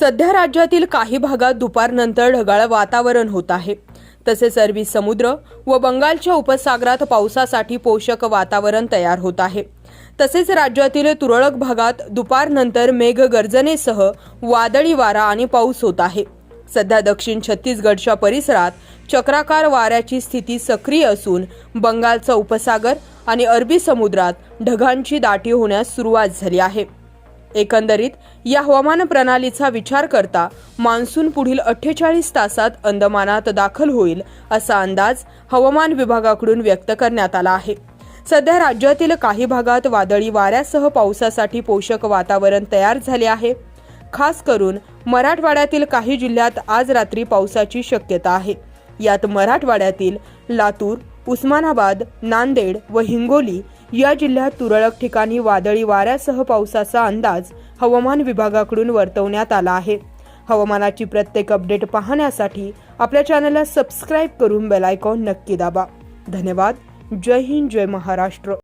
सध्या राज्यातील काही भागात दुपारनंतर ढगाळ वातावरण होत आहे. तसेच अरबी समुद्र व बंगालच्या उपसागरात पावसासाठी पोषक वातावरण तयार होत आहे. तसेच राज्यातील तुरळक भागात दुपारनंतर मेघगर्जनेसह वादळी वारा आणि पाऊस होत आहे. सध्या दक्षिण छत्तीसगडच्या परिसरात चक्राकार वाऱ्याची स्थिती सक्रिय असून बंगालचा उपसागर आणि अरबी समुद्रात ढगांची दाटी होण्यास सुरुवात झाली आहे. एकंदरीत या हवामान प्रणालीचा विचार करता मान्सून पुढील अठ्ठेचाळीस तासात अंदमानात दाखल होईल असा अंदाज हवामान विभागाकडून व्यक्त करण्यात आला आहे. सध्या राज्यातील काही भागात वादळी वाऱ्यासह पावसासाठी पोषक वातावरण तयार झाले आहे. खास करून मराठवाड्यातील काही जिल्ह्यात आज रात्री पावसाची शक्यता आहे. यात मराठवाड्यातील लातूर उस्मानाबाद नांदेड व हिंगोली या जिल्ह्यात तुरळक ठिकाणी वादळी वाऱ्यासह पावसाचा अंदाज हवामान विभागाकडून वर्तवण्यात आला आहे. हवामानाची प्रत्येक अपडेट पाहण्यासाठी आपल्या चॅनलला सबस्क्राईब करून बेलायकॉन नक्की दाबा. धन्यवाद. जय हिंद जय महाराष्ट्र.